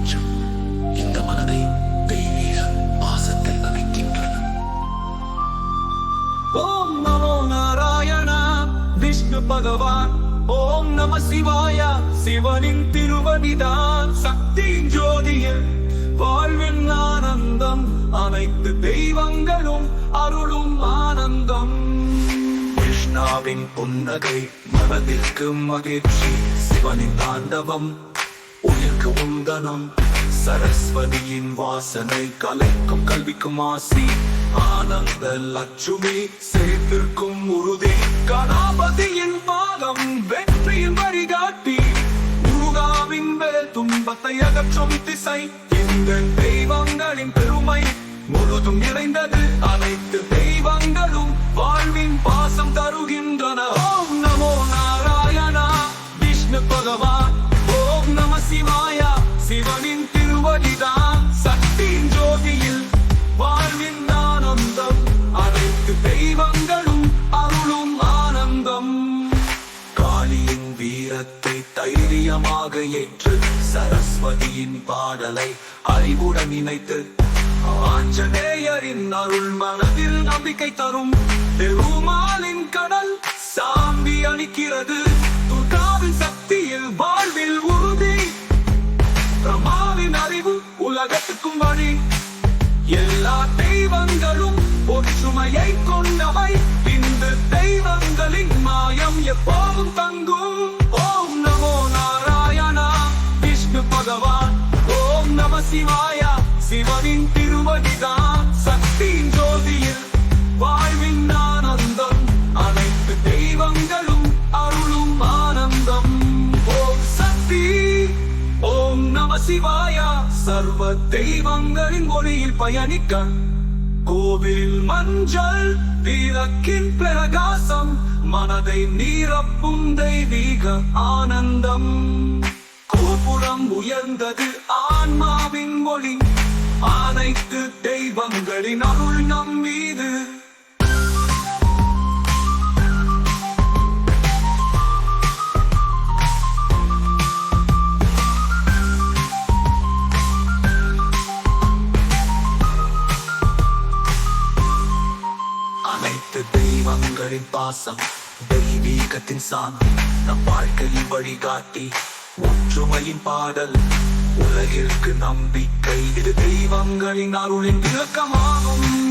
வெளிச்சம் இந்த மனதை தெய்வீக பாசத்தில் அமைக்கின்றன ஓம் நமோ நாராயணா விஷ்ணு பகவான். ஓம் நம சிவாய சிவனின் திருவடிதான். சக்தியின் ஜோதியில் வாழ்வின் ஆனந்தம் அனைத்து தெய்வங்களும் அருளும் ஆனந்தம். கிருஷ்ணாவின் புன்னகை மனதிற்கு மகிழ்ச்சி சிவனின் தாண்டவம் குந்தனம் சரஸ்வதியின் வாசனை கலைக்கும் கல்விக்கும் ஆசி. ஆனந்த லட்சுமி சேர்த்திருக்கும் உறுதி. கணாபதியின் பாதம் வெற்றியின் வழிகாட்டி. முருகாவின் வேல் துன்பத்தை அகற்றும் திசை. இந்த தெய்வங்களின் பெருமை முழுதும் இணைந்தது அனைத்து தெய்வங்களும் வாழ்வின் பாசம் தருகின்றன. திருவடிதான் சக்தியின் ஜோதியில் வாழ்வின் ஆனந்தம். அனைத்து தெய்வங்களும் அருளும் ஆனந்தம். காளியின் வீரத்தை தைரியமாக ஏற்று சரஸ்வதியின் பாடலை அறிவுடன் இணைத்து ஆஞ்சநேயரின் அருள் மனதில் நம்பிக்கை தரும். பெருமாளின் கடல் சாம்பி அளிக்கிறது உலகத்துக்கும் எல்லா தெய்வங்களும் ஒற்றுமையை கொண்டவை. இந்த தெய்வங்களின் மாயம் எப்போதும் தங்கும். ஓம் நமோ நாராயணா விஷ்ணு பகவான். ஓம் நம சிவாயா சிவனின் திருவடிதான். சக்தியின் ஜோதியில் நம சிவாயா. சர்வ தெய்வங்களின் ஒளியில் பயணிக்க. கோவில் மஞ்சள் விளக்கின் பிரகாசம். மனதை நீரப்பும் தெய்வீக ஆனந்தம். கோபுரம் உயர்ந்தது ஆன்மாவின் மொழி அனைத்து தெய்வங்களின் அருள் நம் மீது. அனைத்து தெய்வங்களின் பாசம் தெய்வீகத்தின் சாமி நம் வாழ்க்கையில் வழிகாட்டி ஒற்றுமையின் பாடல் உலகிற்கு நம்பிக்கை இது தெய்வங்களின் அருளின் விளக்கமாகும்